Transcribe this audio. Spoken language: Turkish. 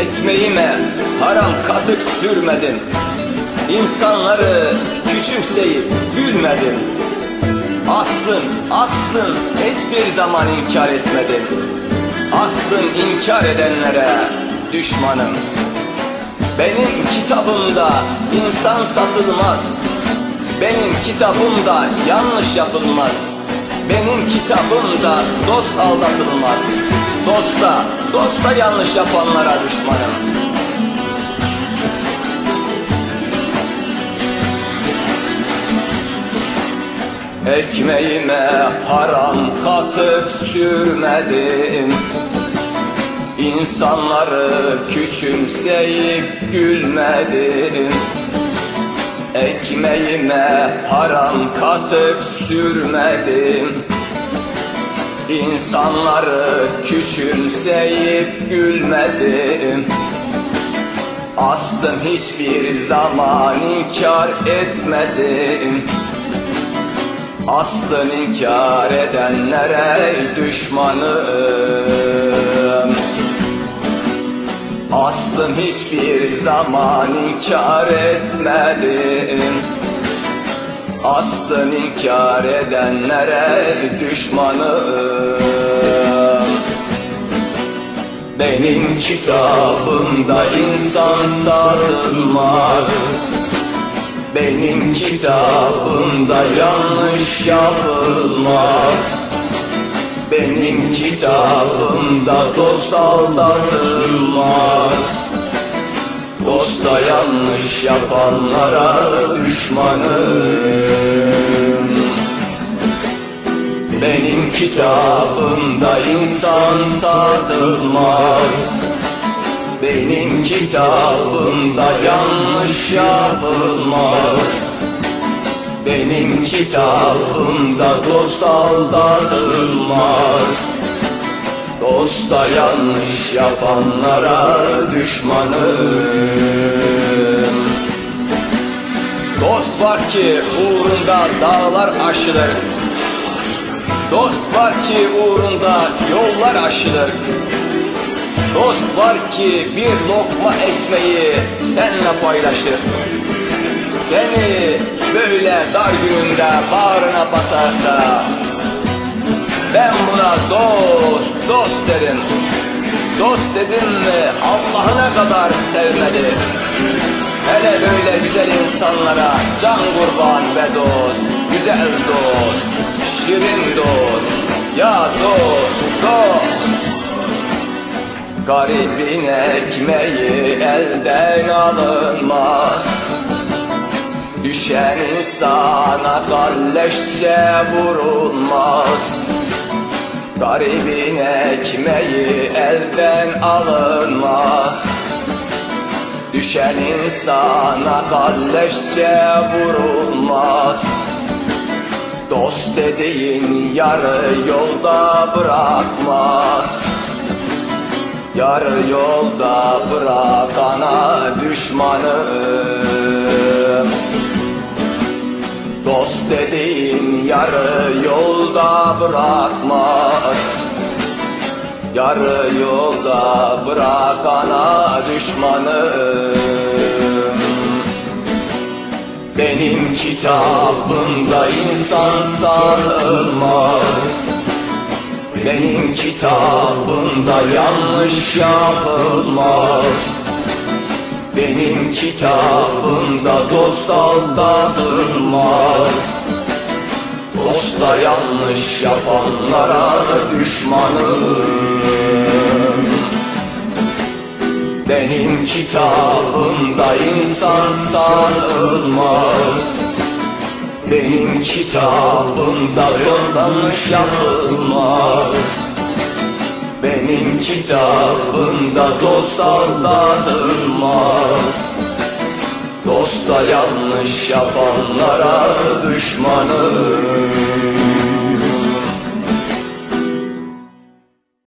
Ekmeğime haram katık sürmedim. İnsanları küçümseyip gülmedim. Aslın, aslın hiçbir zaman inkar etmedim. Aslın inkar edenlere düşmanım. Benim kitabımda insan satılmaz. Benim kitabımda yanlış yapılmaz Benim kitabımda dost aldatılmaz. Dosta, dosta yanlış yapanlara düşmanım. Ekmeğime haram katık sürmedim. İnsanları küçümseyip gülmedim Ekmeğime haram katık sürmedim. İnsanları küçümseyip gülmedim. Aslım hiçbir zaman inkar etmedim. Aslın inkar edenlere düşmanım Aslım hiçbir zaman inkar etmedim. Aslın inkar edenlere düşmanım. Benim kitabımda insan satılmaz. Benim kitabımda yanlış yapılmaz Benim kitabımda dost aldatılmaz. Dosta yanlış yapanlara düşmanım. Benim kitabımda insan satılmaz. Benim kitabımda yanlış yapılmaz Benim kitabımda dost aldatılmaz. Dosta yanlış yapanlara düşmanım. Dost var ki uğrunda dağlar aşılır. Dost var ki uğrunda yollar aşılır. Dost var ki bir lokma ekmeği senle paylaşır Seni böyle dar gününde bağrına basarsa Ben buna dost, dost derim. Dost dedim mi Allah'ına kadar sevmedi Hele böyle güzel insanlara can kurban ve dost Güzel dost, şirin dost Ya dost, dost. Garibin ekmeği elden alınmaz Düşen insana kalleşçe vurulmaz. Garibin ekmeği elden alınmaz. Düşen insana kalleşçe vurulmaz. Dost dediğin yarı yolda bırakmaz. Yarı yolda bırakana düşmanım Dost dediğin yarı yolda bırakmaz. Yarı yolda bırakana düşmanım. Benim kitabımda insan satılmaz benim kitabımda yanlış yapılmaz Benim kitabımda dost aldatılmaz. Dosta yanlış yapanlara düşmanım. Benim kitabımda insan satılmaz. Benim kitabımda yanlış yapılmaz Benim kitabımda dost aldatılmaz. Dosta yanlış yapanlara düşmanım